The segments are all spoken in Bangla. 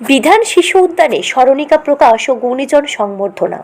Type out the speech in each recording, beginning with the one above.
বিধান শিশু উদ্যানে স্মরণিকা প্রকাশ ও গুণীজন সংবর্ধনা।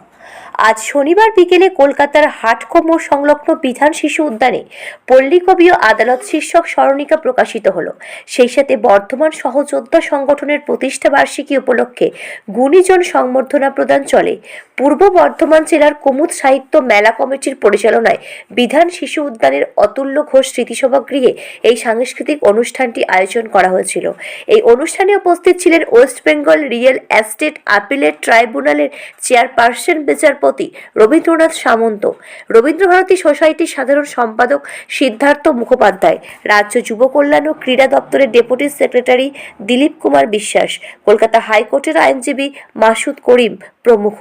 আজ শনিবার বিকেলে কলকাতার হাটকোমর সংলগ্ন বিধান শিশু উদ্যানে পল্লীকবি আদালত শীর্ষক স্মরণিকা প্রকাশিত হলো। সেই সাথে বর্ধমান সহযোদ্ধা সংগঠনের প্রতিষ্ঠা বার্ষিকী উপলক্ষে গুণীজন সংবর্ধনা প্রদান চলে। পূর্ব বর্ধমান জেলার কুমুদ সাহিত্য মেলা কমিটির পরিচালনায় বিধান শিশু উদ্যানের অতুল্য ঘোষ স্মৃতিসভাগৃহে এই সাংস্কৃতিক অনুষ্ঠানটি আয়োজন করা হয়েছিল। এই অনুষ্ঠানে উপস্থিত ছিলেন ওয়েস্ট বেঙ্গল রিয়েল এস্টেট আপিলের ট্রাইব্যুনালের চেয়ারপারসন বিচারপতি রবীন্দ্রনাথ সামন্ত। রবীন্দ্রভারতী সোসাইটির সাধারণ সম্পাদক সিদ্ধার্থ মুখোপাধ্যায়। রাজ্য যুব কল্যাণ ও ক্রীড়া দপ্তরের ডেপুটি সেক্রেটারি দিলীপ কুমার বিশ্বাস। কলকাতা হাইকোর্টের আইনজীবী মাসুদ করিম প্রমুখ।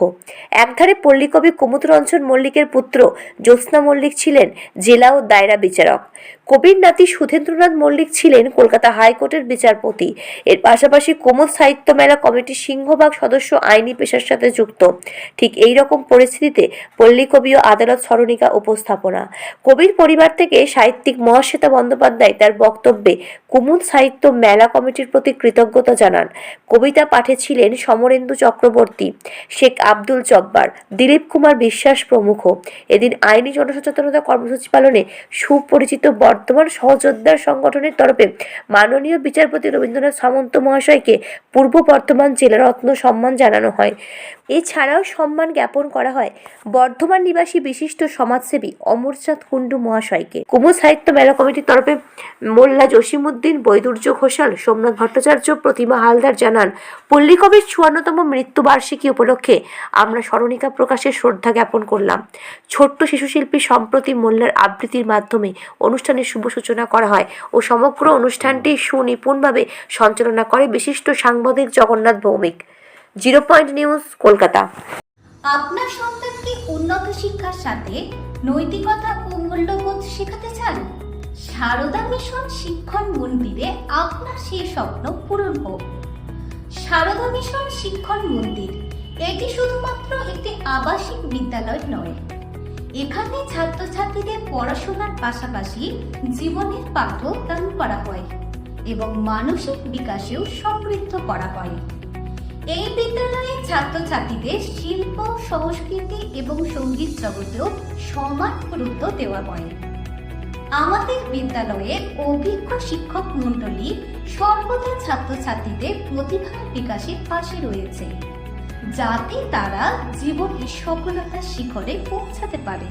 একধারে পল্লীকবি কুমুদ রঞ্জন মল্লিকের পুত্র জ্যোৎস্না মল্লিক ছিলেন জেলা ও দায়রা বিচারক। কবির নাতি সুধেন্দ্রনাথ মল্লিক ছিলেন কলকাতা হাইকোর্টের বিচারপতি। এর পাশাপাশি কুমুদ সাহিত্য মেলা কমিটির সিংহভাগ সদস্য আইনি পেশার সাথে যুক্ত। ঠিক এই রকম পরিস্থিতিতে পল্লীকবি ও আদালত স্মরণিকা উপস্থাপনা। কবির পরিবার থেকে সাহিত্যিক মহাশ্বেতা বন্দ্যোপাধ্যায় তার বক্তব্যে কুমুদ সাহিত্য মেলা কমিটির প্রতি কৃতজ্ঞতা জানান। কবিতা পাঠে ছিলেন সমরেন্দু চক্রবর্তী, শেখ আব্দুল জব্বার, দিলীপ কুমার বিশ্বাস প্রমুখ। এদিন আইনি জনসচেতনতা কর্মসূচি পালনে সুপরিচিত বর্তমান সহযোদ্ধার সংগঠনের তরফে মাননীয় বিচারপতি রবীন্দ্রনাথ সামন্ত মহাশয়কে পূর্ব বর্ধমান জেলারত্ন সম্মান জানানো হয়। এছাড়াও সম্মান জ্ঞাপন করা হয় বর্ধমান নিবাসী বিশিষ্ট সমাজসেবী অমরচাঁদ কুণ্ডু মহাশয়কে। কুমু সাহিত্য মেলা কমিটির তরফে মোল্লা জসিমুদ্দিন বৈদুর্য ঘোষাল, সোমনাথ ভট্টাচার্য, প্রতিমা হালদার জানান পল্লী পল্লীকবির চুয়ান্নতম মৃত্যুবার্ষিকী উপলক্ষে আমরা স্মরণিকা প্রকাশের শ্রদ্ধা জ্ঞাপন করলাম। ছোট্ট শিশুশিল্পী সম্প্রতি মোল্লার আবৃত্তির মাধ্যমে অনুষ্ঠানের শুভ সূচনা করা হয় ও সমগ্র অনুষ্ঠানটি সুনিপুণভাবে সঞ্চালনা করে বিশিষ্ট সাংবাদিক Jagannath Bhowmik. Zero point news, Kolkata. আপনার সন্তানকে উন্নত শিক্ষার সাথে নৈতিকতা ও মূল্যবোধ শেখাতে চান? সারদা মিশন শিক্ষণ মন্দিরে আপনার সেই স্বপ্ন পূরণ হোক। সারদা মিশন শিক্ষণ মন্দির, এটি শুধুমাত্র একটি আবাসিক বিদ্যালয় নয় এখানে ছাত্রছাত্রীদের পড়াশোনার পাশাপাশি জীবনের পাঠদান করা হয় এবং মানসিক বিকাশেও সমৃদ্ধ করা হয়। এই বিদ্যালয়ে ছাত্রছাত্রীদের শিল্প, সংস্কৃতি এবং সংগীত জগতেও সমান গুরুত্ব দেওয়া হয়। আমাদের বিদ্যালয়ের অভিজ্ঞ শিক্ষক মণ্ডলী সর্বদা ছাত্রছাত্রীদের প্রতিভার বিকাশের পাশে রয়েছে। যাতে তারা জীবনের সফলতার শিখরে পৌঁছাতে পারে।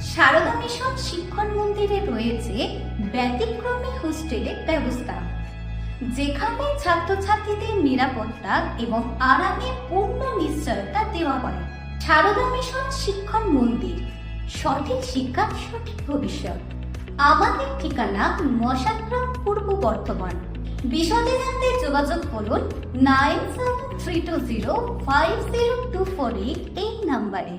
সারদা মিশন শিক্ষণ মন্দিরে রয়েছে ব্যতিক্রমী হোস্টেলের ব্যবস্থা। যেখানে ছাত্রছাত্রীদের নিরাপত্তা এবং আরামে পূর্ণ নিশ্চয়তা দেওয়া হয়। সারদা মিশন শিক্ষণ মন্দির, সঠিক শিক্ষা, সঠিক ভবিষ্যৎ। আমাদের ঠিকানা মশাগ্রাম পূর্ব বর্ধমান। বিশদে জানতে যোগাযোগ করুন nine seven three two zero five zero two four eight এই নাম্বারে।